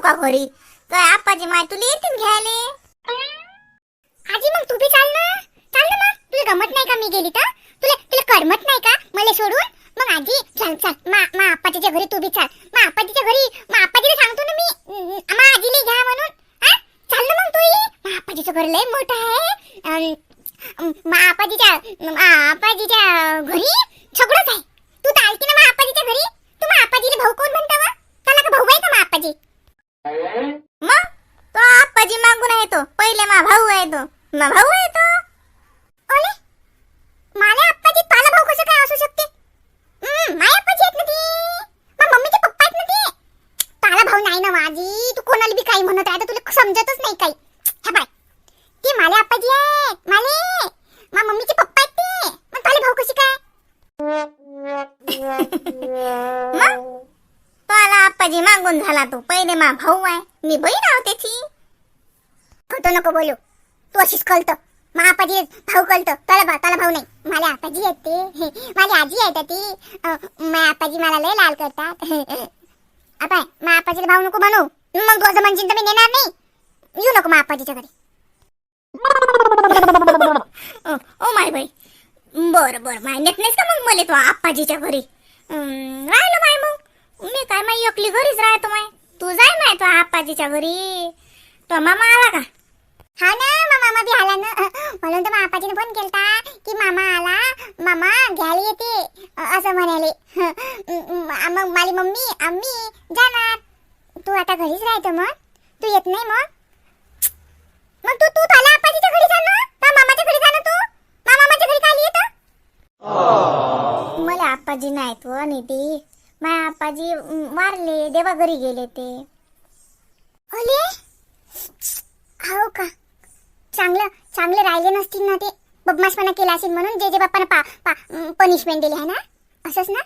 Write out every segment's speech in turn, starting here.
येऊ का घरी? तर आप्पाजी माय तुला येतील घ्यायले. आजी मग तू बी चाल ना. चाल ना मग. तुला गमत नाही का मी गेली तर? तुला तुला करमत नाही का मला सोडून? मग आजी चल चल. मा मा घरी तू बी चाल. मा आप्पाजीच्या घरी मा आपाजीला सांगतो ना मी. अं, मा आजीला घ्या म्हणून. हा? चाल ना मग तू मा आपाजीचं घर लय मोठं आहे. मा आपाजीच्या आपाजीच्या घरी सगळंच आहे तू तर आलती ना मा आप्पाजीच्या घरी तू मा आप्पाजीला भाऊ कोण म्हणता वा त्याला का भाऊ आहे का मा आप्पाजी मग तो आप्पाजी मागून आहे तो पहिले मा भाऊ आहे तो मा भाऊ आहे तो. ओले मला आप्पाजी पाला भाऊ कसं काय असू शकते? माय माझ्या आप्पाजी आहेत ना ते. मग मम्मीचे पप्पा आहेत ना ते. पाला भाऊ नाही ना माझी तू कोणाला बी काही म्हणत राहता तुला समजतच नाही काही. हे बाय. ते माले आप्पाजी आहेत. माले मा मम्मीचे पप्पा आहेत ते. मग पाले भाऊ कसे काय? मग? तो आप्पाजी मागून झाला तो. पहिले मा भाऊ आहे. मी बहीण आहो त्याची. खोटं नको बोलू. तू अशीच कळतं मा आपाजी भाऊ कळतं त्याला भाऊ त्याला भाऊ नाही. मला आपाजी आहेत ते माझी आजी आहे ती? माझ्या आपाजी मला लय लाल करतात. आपण मा आपाजीला भाऊ नको म्हणू मग तू असं म्हणशील तर मी नेणार नाही. येऊ नको मा आपाजीच्या घरी ओ माय बाई. बर बर. माय नेत नाहीस का मग मला तू आप्पाजीच्या घरी? राहिलो माय मग. मी काय माय एकली घरीच राहतो माय. तू जाय माय तू आप्पाजीच्या घरी. तो मामा आला का? हा ना मामा बी आला ना. म्हणून तर मा फोन केलता की मामा आला. मामा घ्यायला येते. असं म्हणाले. मग माझी मम्मी आम्ही जाणार. तू आता घरीच राहतो मग? तू येत नाही मग? मग तू तू आला आपाजीच्या घरी जा ना मामाच्या घरी जा ना तू मामाच्या घरी काय येतं? मला आप्पाजी नाहीत व निधी. माझ्या आपाजी वारले देवा घरी गेले ते. ओले हो का? चांगलं चांगले राहिले नसतील ना ते? बदमाशपणा केला असेल म्हणून जे जे बाप्पानं पा पा पनिशमेंट दिली आहे ना? असंच ना?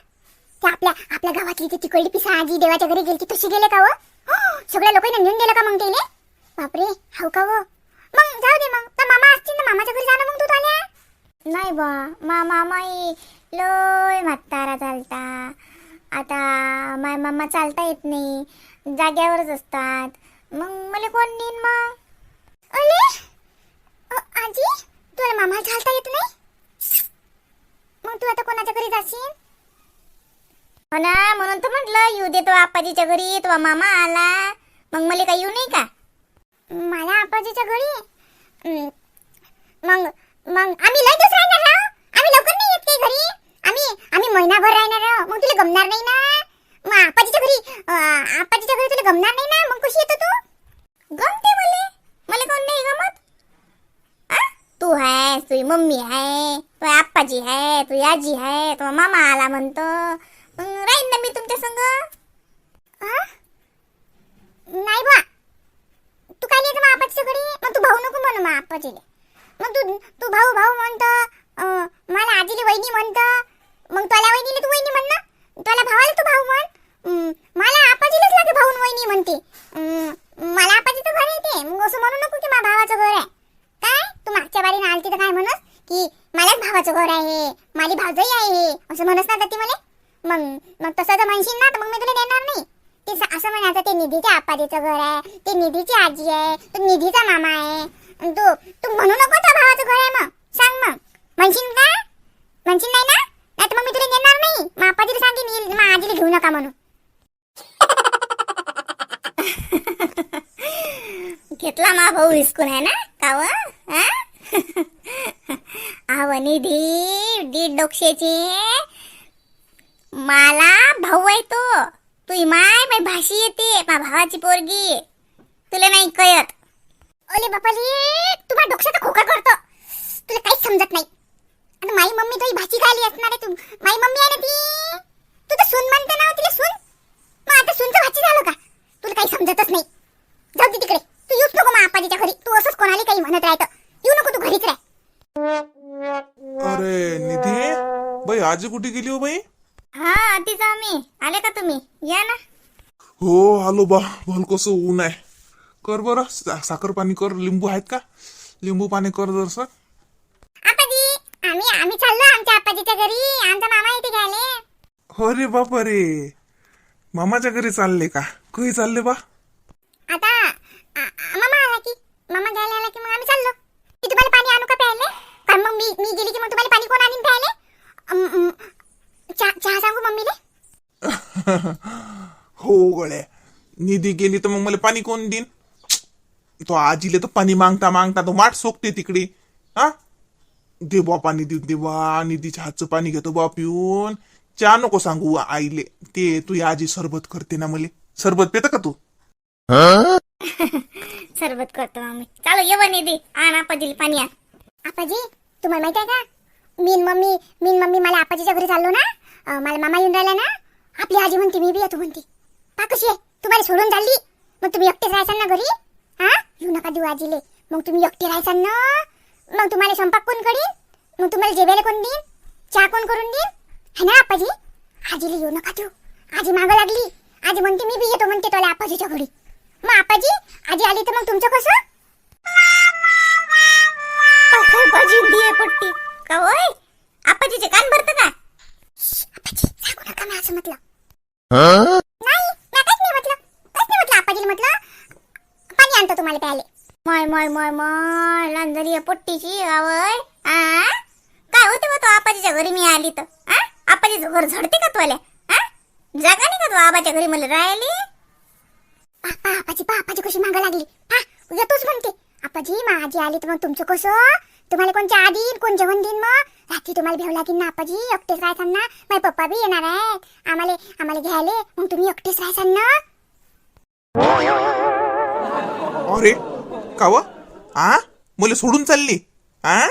ते आपल्या आपल्या गावातली ती तिकडली पिसा आजी देवाच्या घरी गेली तशी गेले का हो? सगळ्या लोकांना नेऊन गेलं का मग तेले बापरे हो का हो? मग जाऊ दे मग. तर मामा असतील ना मामाच्या घरी जाणं मग तू आल्या नाही बा मा मामाई लय म्हातारा चालता. आता माय मामा चालता येत नाही जाग्यावरच असतात. मग मला कोण नेईन मग? अले? अ, आजी तुला मामा चालता येत नाही? मग तू आता कोणाच्या घरी जाशील? हो ना म्हणून तर म्हटलं येऊ दे तो आप्पाजीच्या घरी तो मामा आला. मग मला काही येऊ नाही का? मला आपाजीच्या घरी? मग मग आम्ही लय दिवस राहणार आहो. आम्ही लवकर नाही येत काही घरी. आम्ही आम्ही महिनाभर राहणार आहो. मग तुला गमणार नाही ना? मग आपाजीच्या घरी आपाजीच्या घरी तुला गमणार नाही ना? मग कशी येतो तू? गमते मले. मला कोण नाही गमत? तू हाय तुझी मम्मी आहे तो आप्पाजी आहे तुझी आजी आहे तो मामा आला म्हणतो. मग राहीन ना मी तुमच्या संग? हा? नाही बा तू काय नाही मग आपाजीच्या घरी? मग तू भाऊ नको म्हणू मग आपाजीले मग तू तू भाऊ भाऊ म्हणतो अं, मला आजीले वहिनी म्हणतो. मग तुला वहिनीले तू वहिनी म्हण ना. तुला भावाला तू भाऊ म्हण. हम्म, मला आपाजीलाच लागे भाऊ वहिनी म्हणते. हम्म, मला आपाजीचं घर येते. मग असं म्हणू नको की माझ्या भावाचं घर आहे. तू मागच्या बारीने आलती तर काय म्हणस की मलाच भावाचं घर आहे माझी भावजई आहे असं म्हणस ना ती मला? मग मग तसं जर म्हणशील ना तर मग मी तुला देणार नाही. ते असं म्हणायचं ते निधीच्या आपाजीचं घर आहे ते निधीची आजी आहे तो निधीचा मामा आहे. तू तू म्हणू नको त्या भावाचं घर आहे मग. सांग मग. म्हणशील का? म्हणशील नाही ना? नाही तर मग मी तुला देणार नाही. मग आपाजीला सांगेन मग आजीला घेऊ नका म्हणून. घेतला मा भाऊ हिसकून आहे ना काव आव निधी दीड डोक्षेचे मला भाऊ आहे तो. तुझी माय बाई भाशी येते मा भावाची पोरगी. तुला नाही कळत. ओले बापाली तुम्हा डोक्याचा खोका करतो. तुला काहीच समजत नाही. आता माई मम्मी तुझी भाची खाली असणार आहे तू? माई मम्मी आहे ना ती? तू तर सून म्हणते ना हो तिला सून. मग आता सूनचं भाची झालं का? तुला काही समजतच नाही. जाऊ दे तिकडे. तू येऊच नको मग आपाजीच्या घरी. तू असंच कोणाला काही म्हणत राहतं. आजी कुठे गेली हो बाई? हा तिचा मी. आले का तुम्ही? या ना. हो आलो बा. भल कसं ऊन आहे? कर बरं. सा- साखर पाणी कर. लिंबू आहेत का? लिंबू पाणी कर जरसं. आपाजी आम्ही आम्ही चाललो आमच्या आपाजीच्या घरी. आमचा मामा इथे घ्यायले. अरे बापा रे. मामाच्या घरी चालले का? कधी चालले बा? आता आ- आ- मामा आला की मामा घ्यायला आला की मग आम्ही चाललो मी तुम्हाला पाणी आणू का प्यायले कारण मग मी मी गेली की मग तुम्हाला पाणी कोण आणीन प्यायले अम, अम, चहा चहा सांगू मम्मीले हो गड्या. निधी गेली तर मग मला पाणी कोण देईन? तो आजीले तर पाणी मागता मागता तो माठ सोकते तिकडे. हा? दे बा पाणी देऊ दे बा निधीच्या हातचं पाणी घेतो बा पिऊन. चहा नको सांगू आईले. ते तू आजी सरबत करते ना मले. सरबत पेत का तू? सरबत करतो आम्ही. चालू ये बा निधी. आण आपाजीला पाणी आण. आपाजी तुम्हाला माहीत आहे का? मी न मम्मी मी न मम्मी मला आपाजीच्या घरी चाललो ना. अं, मला मामा येऊन राहिला ना. आपली आजी म्हणते मी बी येतो म्हणते. पा कशी आहे? तुम्हाला सोडून चालली? मग तुम्ही एकटेच राहायचाल ना घरी? हा? येऊ नका देऊ आजीले. मग तुम्ही एकटे राहायचाल ना? मग तुम्हाला स्वयंपाक कोण करीन? मग तुम्हाला जेवायला कोण देईन? चहा कोण करून देईन? है ना आपाजी आजीला येऊ नका देऊ. आजी मागं लागली. आजी म्हणते मी बी येतो म्हणते तुला आपाजीच्या घरी. मग आपाजी आजी आली तर मग तुमचं कसं? आपाजी दिये पट्टी का होय? आपाजीचे कान भरत का? नका मी असं म्हटलं. नाही मी काहीच नाही म्हटलं. काहीच नाही म्हटलं आपाजीला म्हटलं. पाणी आणतो तुम्हाला प्यायले. माय माय माय माय लांजरी आहे पट्टीची गावय आ? काय होते बा तो आपाजीच्या घरी? मी आली तर. आ? आपाजीचं घर झडते का तुला आ? जागा नाही का तू आबाच्या घरी मला राहिली? आपाजी पा आपाजी कशी मागं लागली? पा येतोच म्हणते. आपाजी आजी आली तर मग तुमचं कसं? तुम्हाला कोण चहा देईन कोण जेवण देईन मग? रात्री तुम्हाला भेव लागेल ना आपाजी. एकटेच राहायचा ना. माझे पप्पा बी येणार आहेत. आम्हाला आम्हाला घ्यायले. मग तुम्ही एकटेच राहायचा ना? अरे का व? आ? मला सोडून चालली. आ?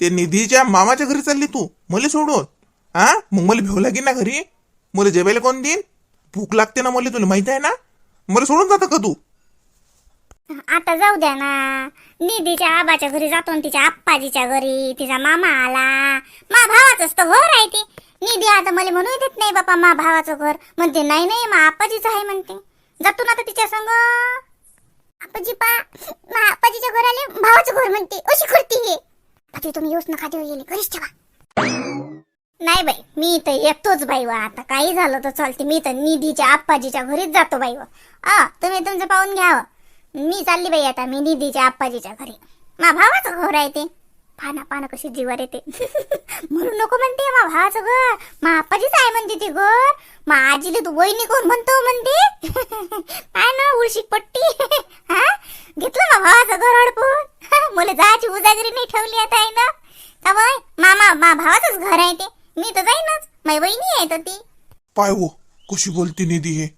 ते निधीच्या मामाच्या घरी चालली तू. मला सोडून. हा मग मला भेव लागेल ना घरी? मला जेवायला कोण देईन? भूक लागते ना मला तुला माहिती आहे ना? मला सोडून जाता का तू? आता जाऊ द्या ना. निधीच्या आबाच्या घरी जातो आणि तिच्या आप्पाजीच्या घरी. तिचा मामा आला. मा भावाचंच तर घर आहे ते. निधी आता मला म्हणू देत नाही बापा मा भावाचं घर. म्हणते नाही नाही मा आप्पाजीचं आहे म्हणते. जातो ना आता तिच्या संग. आपाजी पा आप्पाजीच्या आपाजीच्या घराले भावाचं घर म्हणते. अशी करते हे. आता तुम्ही येऊच नका देऊ येले घरीच ठेवा. नाही बाई मी तर येतोच बाई वा. आता काही झालं तर चालते. मी तर निधीच्या आप्पाजीच्या घरीच जातो बाई वा. तुम्ही तुमचं पाहून घ्यावं मी चालली बाई आता मी निधीच्या आप्पाजीच्या घरी. मा भावाचं घर आहे ते. पाना पाना कशी जीवार येते. म्हणून नको म्हणते मा भावाचं घर. मा आप्पाजीच आहे म्हणते ते घर. मा आजीले तू वहिनी कोण म्हणतो म्हणते. काय ना उलशी पट्टी. हा? घेतलं मा भावाचं घर हडपून? मला जायची उजागरी नाही ठेवली आता आहे ना. का बाय मामा मा भावाचंच घर आहे ते. मी तर जाईनच. माझी वहिनी आहे तर ती. पाय हो कशी बोलती निधी हे?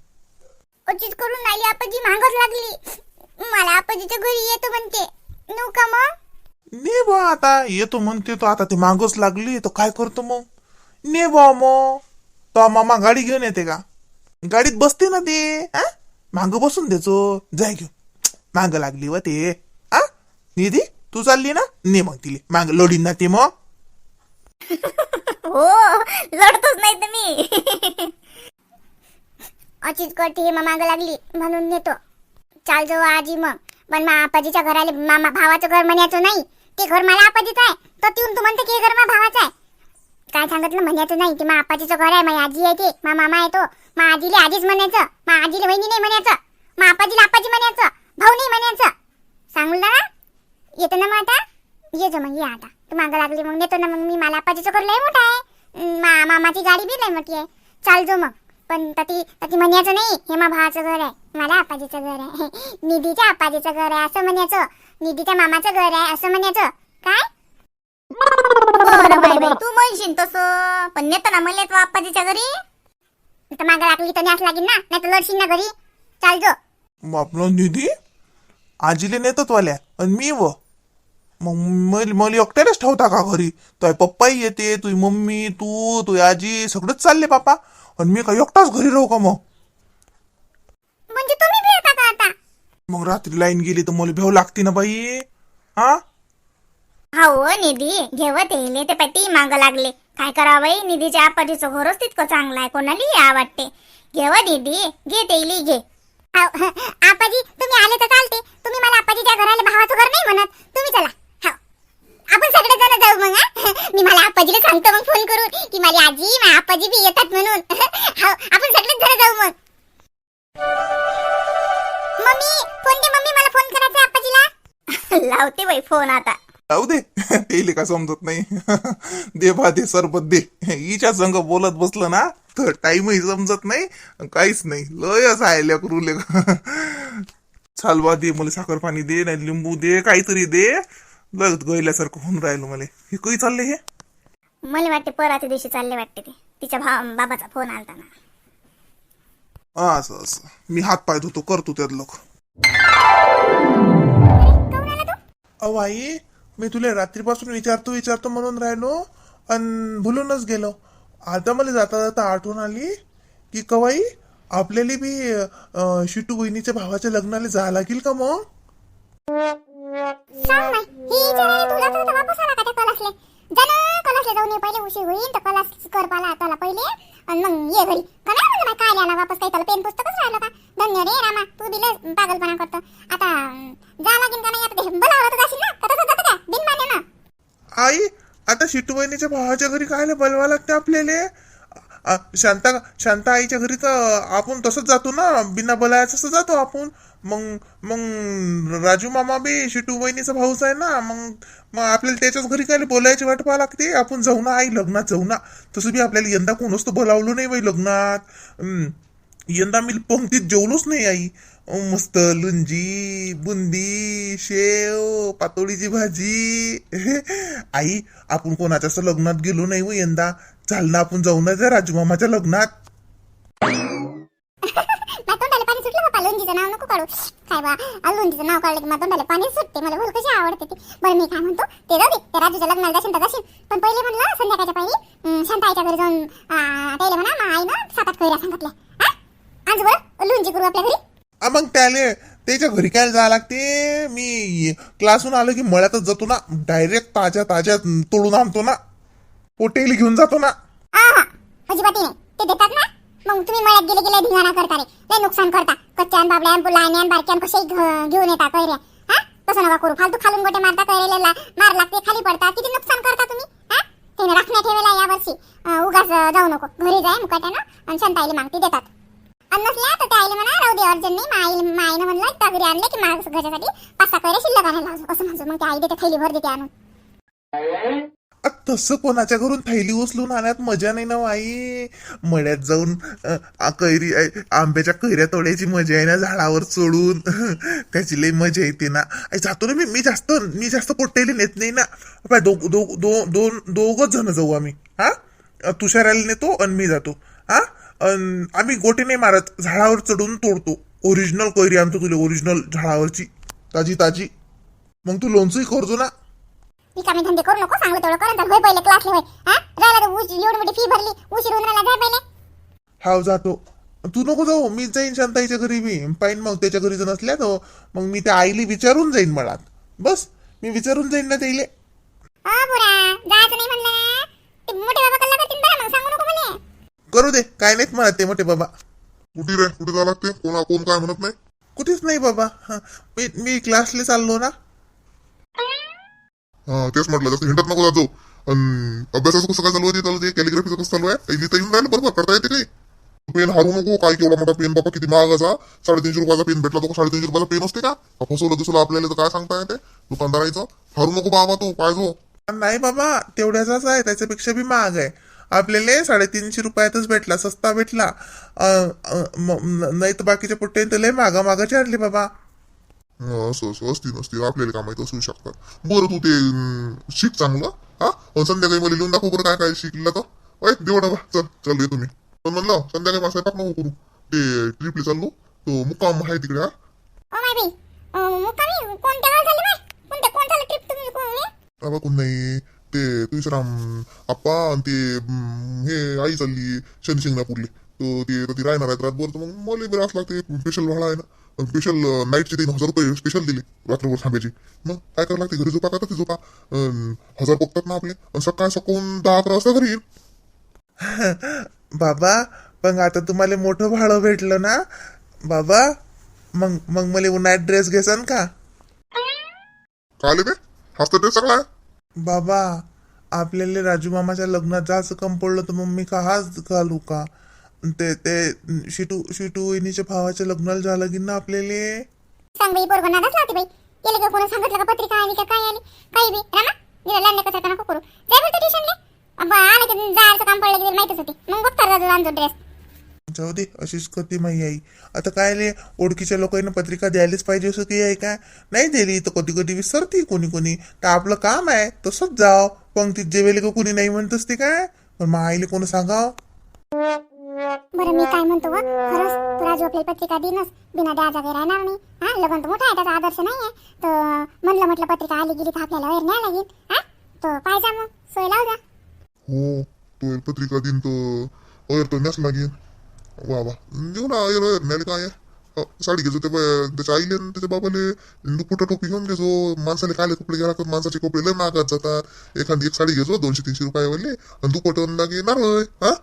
उचित करून आली आपाजी मागच लागली. मला आपाजीच्या घरी येतो म्हणते. नू का मग? ने बा आता येतो म्हणते तो आता ते मागच लागली तर काय करतो मग? ने बा मग तो मामा गाडी घेऊन येते का? गाडीत बसते ना ते हा माग बसून देचो जाय घेऊन. माग लागली व ते आ? निधी तू चालली ना? ने मग तिले. माग लोडीन ना ते मग हो लढतोच नाही मी. अचित करते हे माग लागली म्हणून नेतो. चाल जाऊ आजी मग. पण मा आपाजीच्या घराले मामा भावाचं घर म्हणायचं नाही. ते घर मला आपाजीचं आहे. तर तिथून तू म्हणते की घर मा भावाचं आहे. काय सांगितलं म्हणायचं नाही. ते मा आपाजीचं घर आहे माझी आजी आहे ते. मा मामा आहे तो. मा आजीले आजीच म्हणायचं. मा आजीले वहिनी नाही म्हणायचं. मा आपाजीला आपाजी म्हणायचं. भाऊ नाही म्हणायचं सांगू ना. येतो ना मग आता? ये जा मग ये आता. तू मागं लागली मग. नेतो ना मग मी. मला आपाजीचं घर लय मोठं आहे. मा मामाची गाडी बी लय मोठी आहे. चाल जो मग. पण तती तती म्हणायचं नाही हे मा भावाचं घर आहे मला आपाजीचं घर आहे. निधीच्या आपाजीचं घर आहे असं म्हणायचं. निधीच्या मामाचं घर आहे असं म्हणायचं. काय? बरं बाई बाई तू म्हणशील तसं पण नेतो ना मला तो आप्पाजीच्या घरी. तर मागं लागली तर न्यास लागेल ना नाही तर लढशील ना घरी. चाल जो आपलं निधी? आजीले नेतात वाल्या आणि मी व? मग मला एकट्यालाच ठेवता का घरी? तुझ्या पप्पाही येते तुझी मम्मी तू तुझी आजी सगळंच चालले बापा. आणि मी काय एकटाच घरी राहू का मग? म्हणजे तुम्ही बी येता का आता? मग रात्री लाईन गेली तर मला भेव लागते ना बाई. हा? हो निधी घेवत येईल ते पाठी माग लागले. काय करावं बाई निधीच्या आपाजीचं घरच तितकं चांगलं आहे. कोणाला या वाटते घेव निधी घे तेली घे. आपाजी तुम्ही आले तर चालते. तुम्ही मला आपाजीच्या घराला भावाचं घर नाही म्हणत. तुम्ही चला. आपण सगळे जण जाऊ मग हा? मी मला आपाजीला सांगतो मग फोन करून की माझी आजी माझ्या आपाजी बी येतात म्हणून. हाव, आपण सगळेच जण जाऊ मग. मम्मी फोन दे मम्मी? मला फोन करायचा आहे लावते बाई फोन आता. जाऊ दे. तेले का समजत नाही? दे बा दे सरबत दे. हिच्या संग बोलत बसलं ना तर टाइमही समजत नाही काहीच नाही. लयच आहे लेकरू लेक चाल बा दे मला साखर पाणी दे नाही लिंबू दे काहीतरी दे. लगत गैल्यासारखं होऊन राहिलो मला. हे काही चालले हे? मला वाटते पराच्या दिवशी चालले वाटते ते. तिच्या भाव बाबाचा फोन आलता ना. असं असं. मी हात पाय धुतो करतो त्यात लोक. अहो आई मी तुला रात्रीपासून विचारतो विचारतो म्हणून राहिलो आणि भुलूनच गेलो. आता मला जाता जाता आठवण आली की कवाई आपल्याला बी अं, शिटू बहिणीच्या भावाच्या लग्नाला जा लागेल का मग? सांग नाही ही विचारायला तू जातो तर वापस आला का त्या कलासले? जा ना कलासले जाऊन ये पहिले उशीर होईल तर कलास कर पाला पहिले. आणि मग ये घरी. का नाही म्हणलं काय आला वापस काही त्याला पेन पुस्तकच राहिलं का? धन्य रे रामा तू दिले पागलपणा करतो. आता जा लागेल का नाही? आता बोलावलं तर जाशील ना? का तसं जातं का बिन ना. आई आता शिटू बहिणीच्या भावाच्या घरी काय बोलवा लागते आपल्याला? शांता शांता आईच्या घरी तर आपण तसंच जातो ना? बिना बोलायचं जातो आपण. मग मग राजू मामा बी शिटू बहिणीचा भाऊच आहे ना मग मग आपल्याला त्याच्याच घरी काय बोलायची वाट पाहा लागते? आपण जाऊ ना आई लग्नात जाऊ ना. तसं बी आपल्याला यंदा कोणच तो बोलावलं नाही बाई लग्नात. यंदा मी पंक्तीत जेवलोच नाही आई. मस्त लुंजी बुंदी शेव पातोळीची भाजी. आई आपण कोणाच्या असं लग्नात गेलो नाही व यंदा. चाल ना आपण जाऊ ना त्या राजूमामाच्या लग्नात. काढू. काय बा आ, लोणजीचं नाव काढलं की माझ्या तोंडाला पाणी सुटते. मला बोल कशी आवडते ती. बरं मी काय म्हणतो ते जाऊ दे. ते राजूच्या लग्नाला जाशील तर जाशील. पण पहिले म्हणलं संध्याकाळच्या पहिली अं, शांता आईच्या घरी जाऊन त्याला म्हणा मा आईनं सात आठ कैऱ्या सांगितल्या? आज बरं लोणची करू आपल्या घरी? आ, मग त्याले त्याच्या घरी काय जायला लागते? मी क्लासून आलो की मळ्यातच जातो ना डायरेक्ट ताज्या ताज्या तोडून आणतो ना. पोटेली घेऊन जातो ना. अजिबात नाही. ते देतात ना? मग तुम्ही मळ्यात गेले गेले धिंगाणा करता रे. लय नुकसान करता. कच्च्यान बाबड्यान पुलाण्यान बारक्यान कसे घेऊन येता कैऱ्या. हा? तसं नका करू. फालतू खालून गोटे मारता कैरेला मार लागते खाली पडता. किती नुकसान करता तुम्ही? हा? त्याने राखण्या ठेवेला या वर्षी. उगाच जाऊ नको. घरी जाय मुकाट्यानं आणि शांत आईला मागती देतात. आणि नसल्या तर त्या आईला म्हणा राहू दे अर्जन नाही माई माईनं म्हणलं तगरी घरी आणले की माझ्या घरच्यासाठी पाच सहा कैऱ्या शिल्लक आणायला असं म्हणतो. मग त्या आई देते थैली भर देते आणून. आ, तसं कोणाच्या घरून थैली उचलून आणण्यात मजा नाही ना हो आई मळ्यात जाऊन अ, आ, कैरी आंब्याच्या कैऱ्या तोड्याची मजा आहे ना झाडावर चढून. त्याची लई मजा येते ना. आई, जातो ना मी मी जास्त मी जास्त पोट्टेली नेत नाही ना. पाय दो दो दो दोन दोघच जण जाऊ आम्ही. हा? अ, तुषाराला नेतो आणि मी जातो. हा? अन आम्ही गोटे नाही मारत. झाडावर चढून तोडतो. ओरिजिनल कैरी आणतो तुला ओरिजिनल झाडावरची. ताजी ताजी. मग तू लोणचंही करतो ना. रिकामे धंदे करू नको चांगलं तेवढं करा तर होय पहिले क्लासले होय. हा? राहिला तर उशी एवढी मोठी फी भरली उशीर होऊन राहिला जाय पहिले. हाव जातो. तू नको जाऊ मी जाईन शांताईच्या घरी मी. पाहिन मग त्याच्या घरी जर नसल्या तर मग मी त्या आईली विचारून जाईन मळात बस मी विचारून जाईन ना त्याईले हा बुरा जायचं नाही म्हणलं. ना ते मोठे बाबा कल्ला करतील बरं मग सांगू नको म्हणे करू दे काय नाहीत म्हणत ते मोठे बाबा. कुठे रे? कुठे जावं लागते? कोणा कोण काय म्हणत नाही? कुठेच नाही बाबा. हं, मी मी क्लासला चाललो ना. तेच म्हटलं जास्त हिंडत नको जातो अभ्यासाचं कसं काय चालू आहे ते? चालू ते कॅलिग्राफीचं कसं चालू आहे. लिहिता येऊन राहिलं बरोबर करता येते काही पेन हारू नको काय केवढा मोठा पेन बाबा किती महागाचा साडेतीनशे रुपयाचा पेन भेटला तो साडेतीनशे रुपयाचा पेन असते का? फसवलं दुसरं आपल्याला तर काय सांगता येते? दुकानदारायचं हारू नको बाबा तो पाहिजो नाही बाबा तेवढ्याचाच आहे त्याच्यापेक्षा बी महाग आहे. आपल्याला साडेतीनशे रुपयातच भेटला सस्ता भेटला. नाही तर बाकीच्या पुट्टे तर लय मागा मागाचे आणले बाबा. असं असं असतील नसतील आपल्याला काय माहिती असू शकतात. बरं तू ते शिक चांगलं हा? संध्याकाळी मला लिहून दाखव बरं काय काय शिकलं तर ओय देऊ डबा. चल चल ये तुम्ही पण म्हणलं संध्याकाळी माझा स्वयंपाक नको करू. ते ट्रिपला चाललो. तो मुक्काम आहे तिकडे हा? बाबा कोण नाही. ते तुळशीराम आप्पा आणि ते हे आई चालली शनी शिंगणापूरले तर ते ती राहणार आहेत रातभर तर मग मला बी रास लागते. स्पेशल भाडा आहे ना. स्पेशल नाईटचे तीन हजार रुपये स्पेशल दिले रात्रभर थांबायची. मग काय करावं लागते? घरी झोपा का ते झोपा? हजार बघतात ना आपले. सकाळ सकाळून दहा अकरा वाजता घरी येईल. बाबा पण आता तुम्हाला मोठं भाडं भेटलं ना? बाबा मग मग मला उन्हाळ्यात ड्रेस घेसान का? ते हाच ड्रेस चांगला आहे. बाबा आपल्याला राजू मामाच्या लग्नात जायचं कम पडलं तर मग मी का हाच घालू का? ते ते शिटू शिटू वहिनीच्या भावाच्या लग्नाला झालं की ना आपल्याला. सांग बाई पोरगं नादाच लावते बाई. गेले का कोणी सांगितलं का? पत्रिका आली का? काय आली? काही बी रामा गेला लंडे कसं नको करू. जाय बरं ट्युशनले आलं की जायचं काम पडलं की माहितच होती. मग ड्रेस जाऊ दे अशीच करते माई आई. आता काय ले ओळखीच्या लोकांना पत्रिका द्यायलाच पाहिजे असं काही आहे का? नाही दिली तर कधी कधी विसरते कोणी कोणी. तर आपलं काम आहे तसंच जाव. पंक्तीत जेवेले का कोणी नाही म्हणत असते काय पण मग आईले कोणी सांगाव? बरं मी काय म्हणतो व खरंच तू राजू आपल्याला पत्रिका देणस बिना द्याजा काही राहणार नाही. हा? लग्न तर मोठा आहे त्याचा आदर्श नाही आहे तर म्हणलं म्हटलं पत्रिका आली गेली तर आपल्याला वैर न्याय लागेल हा? तो पाहिजे मग सोय लाव जा. हो तो पत्रिका दिन तो ओयर तो न्यास लागेल. वा वा. देऊ ना ओयर ओयर न्यायला काय आहे? अ, साडी घेतो ते ब- त्याच्या आईले आणि त्याच्या बाबाले. दुपटा टोपी घेऊन घेतो माणसाने काले कपडे घ्यायला लागतात माणसाचे कपडे लय महागात जातात. एखादी एक साडी घेतो दोनशे तीनशे रुपयावाले. आणि दुपट लागे नारळ. हा?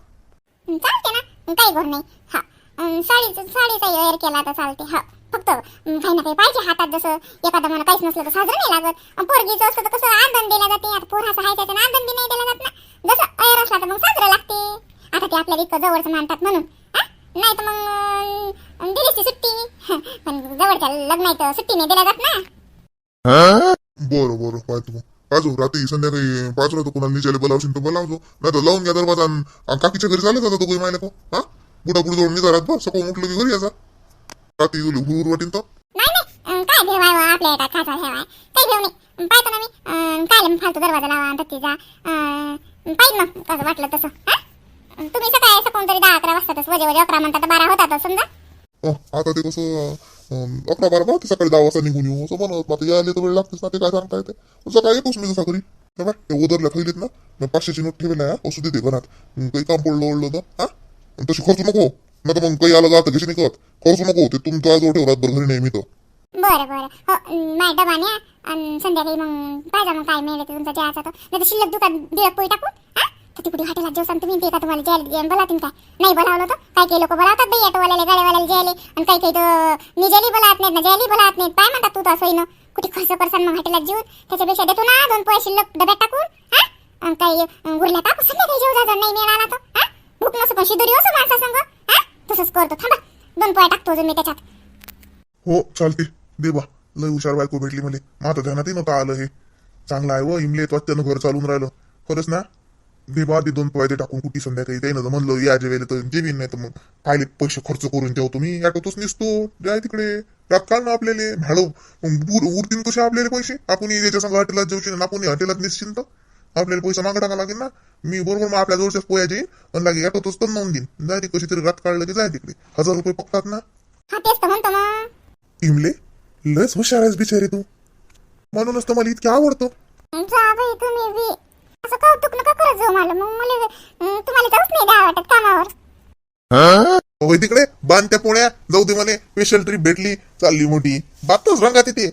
चालते ना काही गोड नाही. हा. साडी साडीचं साडीचा वेअर केला तर चालते. हा. फक्त काही ना काही पाहिजे हातात जसं एखादा मला काहीच नसलं तर साजरं नाही लागत. पोरगीचं असतं तर कसं आंदण दिला जाते. आता पोराचं आहे त्याचं आंदण बी नाही दिला जात ना. जसं अयर असला तर मग साजरं लागते. आता ते आपल्याला इतकं जवळचं मानतात म्हणून. हा? नाही तर मग दिलीची सुट्टी. पण जवळच्या लग्न सुट्टी नाही दिला जात ना. बरोबर पाहतो. पाहतो रात्री संध्याकाळी पाच वाजता कोणाला निजायला बोलावशील तर बोलावतो. नाही तर लावून घ्या दरवाजा आणि काकीच्या घरी चालत जातो दोघे मायला हा? बुडा बुडी जाऊन निघा रात सकाळ उठलं की घरी याचा रात्री तुला हुर वाटीन तर. काय आपल्या एका खाचा हेवाय काही भेव नाही. पाहतो ना मी. अं, काय लय फालतू दरवाजा लावा आणि तिचा पाहिजे मग वाटलं तसं. हा? अं, तुम्ही सकाळी सकाळून तरी दहा अकरा वाजतातच वजे वजे अकरा म्हणतात तर बारा होतातच समजा. अं, आता ते कसं अकरा बारा बा सकाळी दहा वाजता निघून येऊ. असं म्हणत आता यायला तर वेळ लागतेच ना ते काय सांगता येते सकाळी येतोच मी जसा घरी. हे बघ, ते उदरल्या थैलीत ना मी पाचशेची नोट ठेवले असू देते घरात. अं, काही काम पडलं ओढलं तर हा? तशी खर्च नको. नाही तर मग काही आलं का कशी निघत. खर्च नको ते तुमच्या जवळ ठेव रातभर घरी नाही मी तर. बरं बरं. हो अं, आणि संध्याकाळी मग पाहिजे मग काय मिळेल तुमचा तर नाही तर शिल्लक दुकान दिळक पोळी टाकून किती कुठे तिकडे हॉटेलात जेवसान तुम्ही ते का तुम्हाला जेल जेम बोलावतील काय? नाही बोलावलं होतं? काही काही लोक बोलावतात बाई ऑटोवाल्याला गाड्यावाल्याला जेले आणि काही काही तर जेली बोलावत नाहीत ना जेली बोलावत नाहीत. काय म्हणतात तू तर सोयीनं कुठे खर्च करसान मग हॉटेलात जेवून त्याच्यापेक्षा देतो ना दोन पैसे शिल्लक डब्यात टाकून हा? काही गुरल्या टाकू संध्याकाळी जेव जा नाही मिळाला तो हा? भूक नसतो पण शिदुरी असो माणसा संग हा? तसंच करतो. थांबा दोन पोया टाकतो अजून मी त्याच्यात. हो चालते. दे बा लय हुशार बायको भेटली मला माझं ध्यानातही नव्हतं आलं हे. चांगलं आहे व इमले त्यानं घर चालून राहिलं. खरंच ना? दे बा दे दोन पैसे टाकून कुठे संध्याकाळी. त्यानं तर म्हणलं या जेवेले तर जेवीन नाही तर मग कायले पैसे खर्च करून ठेवतो तुम्ही. ॲटोतच निसतो. जाय तिकडे. रात काढ ना आपल्याला. भाडं. मग उर- उरतील कसे आपल्याला पैसे? आपण याच्या संग हॉटेलात जेवशील आणि आपण हॉटेलात निसशील तर आपल्याला पैसा मागं टाका लागेल ना. मी बरोबर मग आपल्या जवळच्याच पोया जाईन आणि लागे ॲटोतच तर नोंद देईन. जाय ती कशी तरी रात काढलं की जाय तिकडे. हजार रुपये पकतात ना. इमले लयच हुशार आहेस बिचारी तू. म्हणूनच तर मला इतकी आवडतो. जा असं कौतुक नका करत जाऊ मला. मग मला तुम्हाला जाऊच नाही द्या वाटत कामावर. होय तिकडे बांध त्या पोळ्या. जाऊ दे मला स्पेशल ट्रीप भेटली. चालली मोठी. बातच रंगात येते.